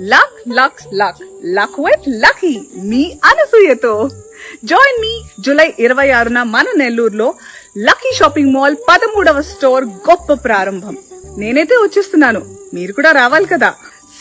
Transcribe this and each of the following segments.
Luck luck luck luck with lucky మీ అనసూయతో join మీ July ఇరవై ఆరున మన నెల్లూరులో లక్కీ షాపింగ్ మాల్ పదమూడవ స్టోర్ గొప్ప ప్రారంభం. నేనైతే వచ్చేస్తున్నాను. మీరు కూడా రావాలి కదా.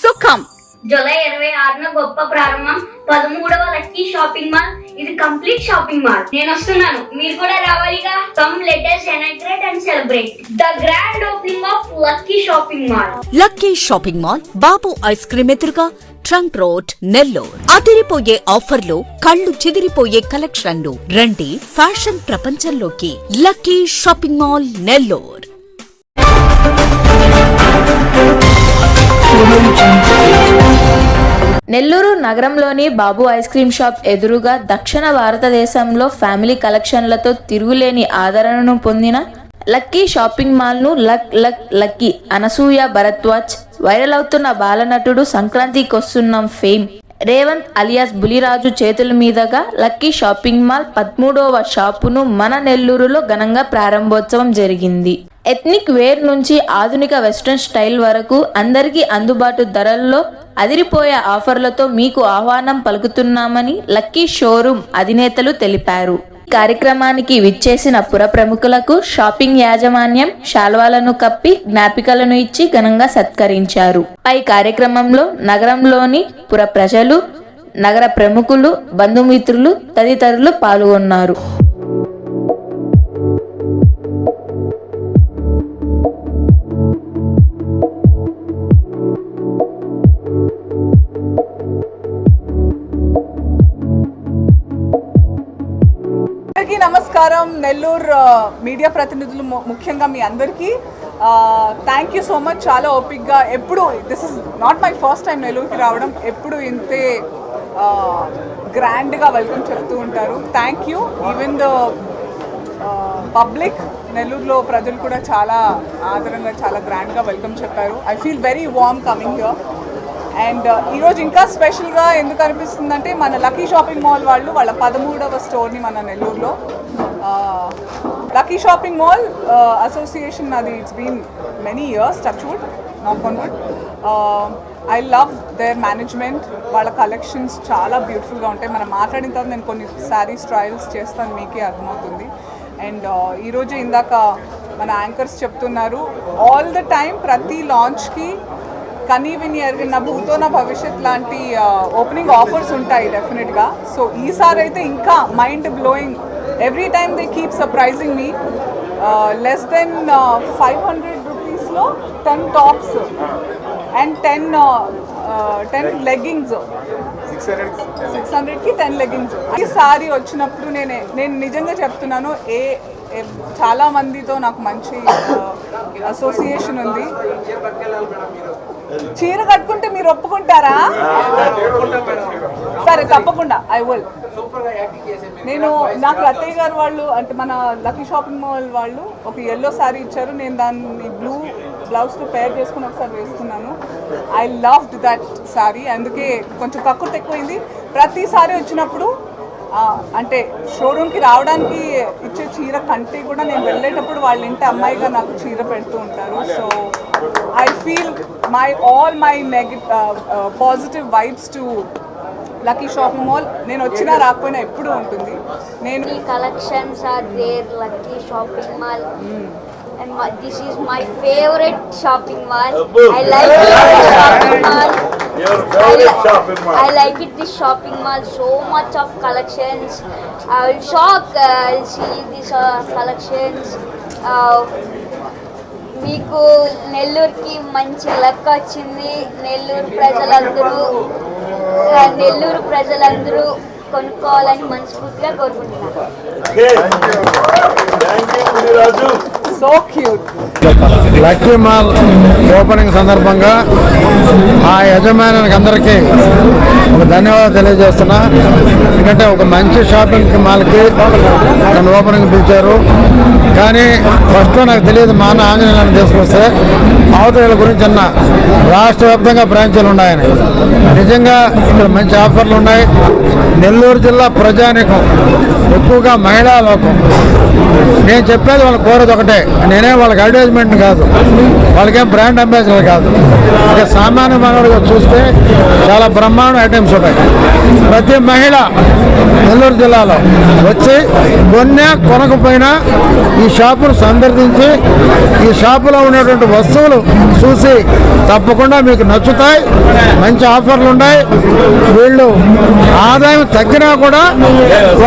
సో కమ్ జూలై ఇరవై ఆరున గొప్ప ప్రారంభం పదమూడవ లక్కీ షాపింగ్ మాల్ ఇది కంప్లీట్ షాపింగ్ మాల్ నేను వస్తున్నాను. మీరు కూడా రావాలిగా? Come let us celebrate and celebrate the grand opening of lucky shopping mall lucky shopping mall Babu ice cream ఎదురుగా ట్రంక్ రోడ్ నెల్లూరు. అదిరిపోయే ఆఫర్లు కళ్ళు చెదిరిపోయే కలెక్షన్లు. రండి ఫ్యాషన్ ప్రపంచంలోకి. Lucky shopping mall Nellore. Nellore నగరంలోని బాబు ఐస్ క్రీమ్ షాప్ ఎదురుగా దక్షిణ భారతదేశంలో ఫ్యామిలీ కలెక్షన్లతో తిరుగులేని ఆదరణను పొందిన lucky shopping మాల్ను luck luck lucky Anasuya Bharadwaj viral అవుతున్న బాలనటుడు సంక్రాంతికొస్తున్నాం ఫేమ్. రేవంత్ అలియాస్ బులిరాజు చేతుల మీదుగా లక్కీ షాపింగ్ మాల్ పదమూడవ షాపును మన నెల్లూరులో ఘనంగా ప్రారంభోత్సవం జరిగింది. ఎథ్నిక్ వేర్ నుంచి ఆధునిక వెస్ట్రన్ స్టైల్ వరకు అందరికీ అందుబాటు ధరల్లో అదిరిపోయే ఆఫర్లతో మీకు ఆహ్వానం పలుకుతున్నామని లక్కీ షోరూమ్ అధినేతలు తెలిపారు. కార్యక్రమానికి విచ్చేసిన పుర ప్రముఖులకు షాపింగ్ యాజమాన్యం శాల్వాలను కప్పి జ్ఞాపికలను ఇచ్చి ఘనంగా సత్కరించారు. పై కార్యక్రమంలో నగరంలోని పుర ప్రజలు నగర ప్రముఖులు బంధుమిత్రులు తదితరులు పాల్గొన్నారు. నమస్కారం నెల్లూరు మీడియా ప్రతినిధులు ము- ముఖ్యంగా మీ అందరికీ. థ్యాంక్ యూ సో మచ్ చాలా ఓపిక్గా ఎప్పుడు this is not my first time నెల్లూరుకి రావడం. ఎప్పుడు ఇంతే గ్రాండ్గా వెల్కమ్ చెప్తూ ఉంటారు. Thank you even the public నెల్లూరులో ప్రజలు కూడా చాలా ఆదరంగా చాలా గ్రాండ్గా వెల్కమ్ చెప్పారు. I feel very warm coming here and ఈరోజు ఇంకా స్పెషల్గా ఎందుకు అనిపిస్తుందంటే మన లక్కీ షాపింగ్ మాల్ వాళ్ళు వాళ్ళ పదమూడవ స్టోర్ని మన నెల్లూరులో లక్కీ షాపింగ్ మాల్ అసోసియేషన్ అది it's been many years touch wood knock on wood I love their management వాళ్ళ కలెక్షన్స్ చాలా బ్యూటిఫుల్గా ఉంటాయి. మనం మాట్లాడిన తర్వాత నేను కొన్ని శారీస్ ట్రయల్స్ చేస్తాను మీకే అర్థమవుతుంది. అండ్ uh, ఈరోజు ఇందాక మన యాంకర్స్ చెప్తున్నారు ఆల్ ద టైం ప్రతి లాంచ్కి కనీ విని ఎరిగిన భూతో నా భవిష్యత్ లాంటి uh, ఓపెనింగ్ ఆఫర్స్ ఉంటాయి డెఫినెట్గా సో ఈసారి అయితే ఇంకా mind blowing every time they keep surprising me less than five hundred రూపీస్లో ten tops and ten ten leggings six హండ్రెడ్కి టెన్ లెగ్గింగ్స్ ఈ సారీ వచ్చినప్పుడు నేను నేను నిజంగా చెప్తున్నాను ఏ ఏ- చాలా మందితో నాకు మంచి అసోసియేషన్ ఉంది. చీర కట్టుకుంటే మీరు ఒప్పుకుంటారా? సరే తప్పకుండా ఐ విల్ నేను నాకు అత్తయ్య గారు వాళ్ళు అంటే మన లక్కీ షాపింగ్ మాల్ వాళ్ళు ఒక ఎల్లో శారీ ఇచ్చారు. నేను దాన్ని బ్లూ బ్లౌజ్తో పేర్ చేసుకుని ఒకసారి వేసుకున్నాను. ఐ లవ్ దట్ శారీ అందుకే కొంచెం కక్కుర్తి ఎక్కువైంది. ప్రతిసారి వచ్చినప్పుడు అంటే షోరూమ్కి రావడానికి ఇచ్చే చీర కంటే కూడా నేను వెళ్ళేటప్పుడు వాళ్ళ ఇంటి అమ్మాయిగా నాకు చీర పెడుతూ ఉంటారు. So I feel my all my negative positive vibes to lucky shopping mall నేను వచ్చినా రాకపోయినా ఎప్పుడూ ఉంటుంది నేను ఈ collections are there lucky shopping mall and my, this is my favorite shopping mall. I like this shopping mall. Your I, favorite li- shopping mall. I like it this shopping mall so much of collections. I will shock. Uh, I'll see these uh, collections. Uh, మీకు నెల్లూరుకి మంచి luck వచ్చింది. నెల్లూరు ప్రజలందరూ నెల్లూరు ప్రజలందరూ కొనుక్కోవాలని మనస్ఫూర్తిగా కోరుకుంటున్నాను. So cute lucky mall opening సందర్భంగా ఆ యజమానికి అందరికీ ఒక ధన్యవాదాలు తెలియజేస్తున్నా. ఎందుకంటే ఒక మంచి షాపింగ్ మాల్కి నన్ను ఓపెనింగ్ పిలిచారు. కానీ ఫస్ట్ నాకు తెలియదు మా అన్న ఆంజనేయులను తీసుకొస్తే అవతల గురించి అన్న రాష్ట్ర వ్యాప్తంగా బ్రాంచీలు ఉన్నాయని. నిజంగా ఇక్కడ మంచి ఆఫర్లు ఉన్నాయి. నెల్లూరు జిల్లా ప్రజానికం ఎక్కువగా మహిళా లోకం. నేను చెప్పేది వాళ్ళు కోరేది ఒకటే. నేనే వాళ్ళకి అడ్వర్టైజ్మెంట్ కాదు. వాళ్ళకేం బ్రాండ్ అంబాసిడర్ కాదు. ఇక సామాన్య మనవాడిగా చూస్తే చాలా బ్రహ్మాండ ఐటమ్స్ ఉంటాయి. ప్రతి మహిళ నెల్లూరు జిల్లాలో వచ్చి కొన్నా కొనకపోయినా ఈ షాపును సందర్శించి ఈ షాపులో ఉన్నటువంటి వస్తువులు చూసి తప్పకుండా మీకు నచ్చుతాయి మంచి ఆఫర్లు ఉన్నాయి వీళ్ళు ఆదాయం తగ్గినా కూడా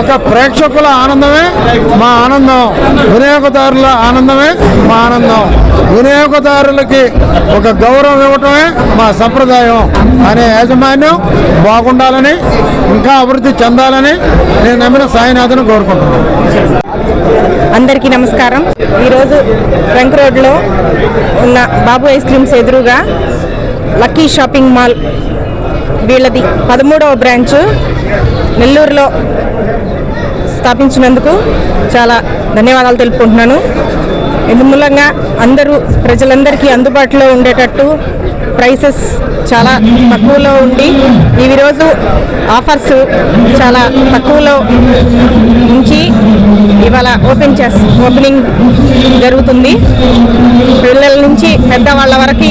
ఒక ప్రేక్షకుల ఆనందమే మా ఆనందం. వినియోగదారుల ఆనందం. ఆనందమే? మా ఆనందం. వినియోగదారులకి ఒక గౌరవం ఇవ్వటమే మా సంప్రదాయం. అనే యాజమాన్యం బాగుండాలని ఇంకా అభివృద్ధి చెందాలని నేను నమ్మిన సాయినాథ్ను కోరుకుంటున్నాను. అందరికీ నమస్కారం. ఈరోజు ట్రంక్ రోడ్లో ఉన్న బాబు ఐస్ క్రీమ్స్ ఎదురుగా లక్కీ షాపింగ్ మాల్ వీళ్ళది పదమూడవ బ్రాంచ్ నెల్లూరులో స్థాపించినందుకు చాలా ధన్యవాదాలు తెలుపుకుంటున్నాను. ఇందు మూలంగా అందరూ ప్రజలందరికీ అందుబాటులో ఉండేటట్టు ప్రైసెస్ చాలా తక్కువలో ఉండి ఈ రోజు ఆఫర్స్ చాలా తక్కువలో ఉంచి ఇవాళ ఓపెన్ చేస్ ఓపెనింగ్ జరుగుతుంది. పిల్లల నుంచి పెద్దవాళ్ళ వరకు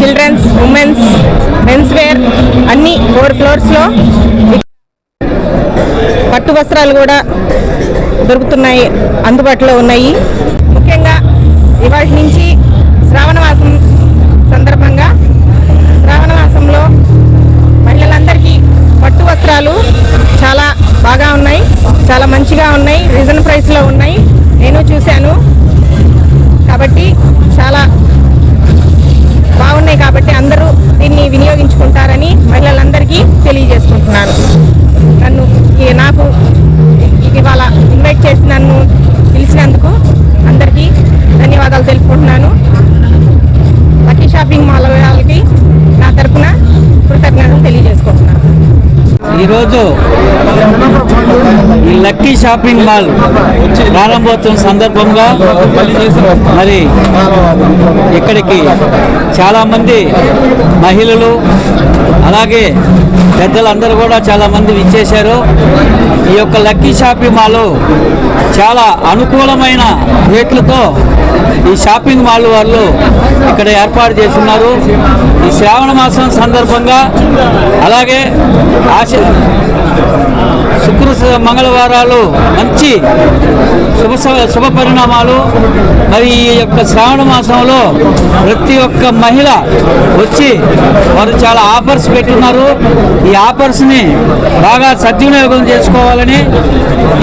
చిల్డ్రన్స్ ఉమెన్స్ మెన్స్ వేర్ అన్ని ఫోర్ ఫ్లోర్స్లో పట్టు వస్త్రాలు కూడా దొరుకుతున్నాయి అందుబాటులో ఉన్నాయి. ముఖ్యంగా ఇవాటి నుంచి శ్రావణ మాసం సందర్భంగా శ్రావణ మాసంలో మహిళలందరికీ పట్టు వస్త్రాలు చాలా బాగా ఉన్నాయి చాలా మంచిగా ఉన్నాయి రీజన్ ప్రైస్లో ఉన్నాయి. నేను చూశాను. కాబట్టి చాలా బాగున్నాయి కాబట్టి అందరూ దీన్ని వినియోగించుకుంటారని మహిళలందరికీ తెలియజేసుకుంటున్నాను నన్ను ఈ నాకు ఇవాళ ఇన్వైట్ చేసి నన్ను పిలిచినందుకు అందరికీ ధన్యవాదాలు తెలుపుకుంటున్నాను. లక్కీ షాపింగ్ మాల్ వాళ్ళకి నా తరపున కృతజ్ఞతలు తెలియజేసుకుంటున్నాను. ఈరోజు ఈ లక్కీ షాపింగ్ మాల్ ప్రారంభోత్సవం సందర్భంగా మరి ఇక్కడికి చాలామంది మహిళలు అలాగే పెద్దలందరూ కూడా చాలామంది విచ్చేశారు. ఈ యొక్క లక్కీ షాపింగ్ మాల్ చాలా అనుకూలమైన రేట్లతో ఈ షాపింగ్ మాల్ వాళ్ళు ఇక్కడ ఏర్పాటు చేస్తున్నారు. ఈ శ్రావణ మాసం సందర్భంగా అలాగే ఆశ శుక్ర మంగళవారాలు మంచి శుభ స- శుభ పరిణామాలు. మరి ఈ యొక్క శ్రావణ మాసంలో ప్రతి ఒక్క మహిళ వచ్చి వారు చాలా ఆఫర్స్ పెట్టున్నారు. ఈ ఆఫర్స్ని బాగా సద్వినియోగం చేసుకోవాలని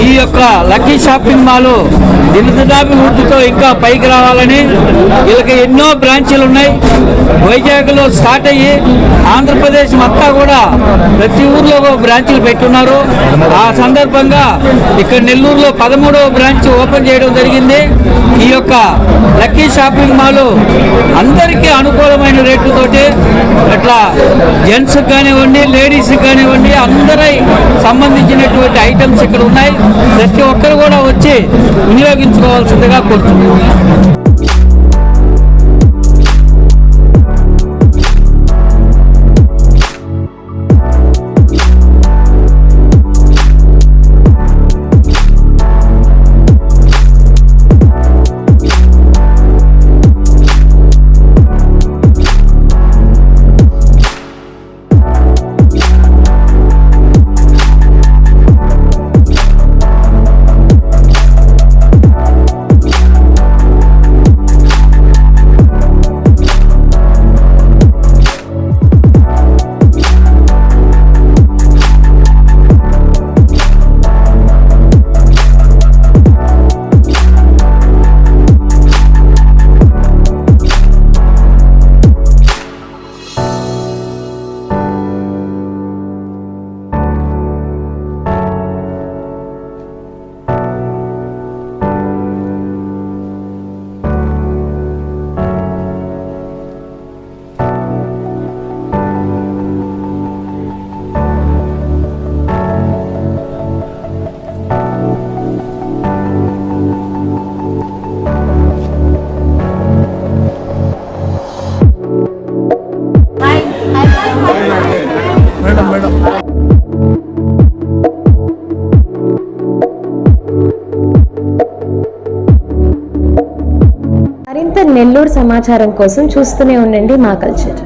ఈ యొక్క లక్కీ షాపింగ్ మాల్ దినదాభివృద్ధితో ఇంకా పైకి రావాలని వీళ్ళకి ఎన్నో బ్రాంచీలు ఉన్నాయి. వైజాగ్లో స్టార్ట్ అయ్యి ఆంధ్రప్రదేశ్ అంతా కూడా ప్రతి ఊర్లో ఒక బ్రాంచీలు పెట్టున్నారు. ఆ సందర్భంగా ఇక్కడ నెల్లూరులో పదమూడవ బ్రాంచ్ ఓపెన్ చేయడం జరిగింది. ఈ యొక్క లక్కీ షాపింగ్ మాల్ అందరికీ అనుకూలమైన రేట్లతోటి అట్లా జెంట్స్కి కానివ్వండి లేడీస్కి కానివ్వండి అందరి సంబంధించినటువంటి ఐటమ్స్ ఇక్కడ ఉన్నాయి. ప్రతి ఒక్కరు కూడా వచ్చి వినియోగించుకోవాల్సిందిగా కోరుతున్నాను సమాచారం కోసం చూస్తూనే ఉండండి మా కల్చర్.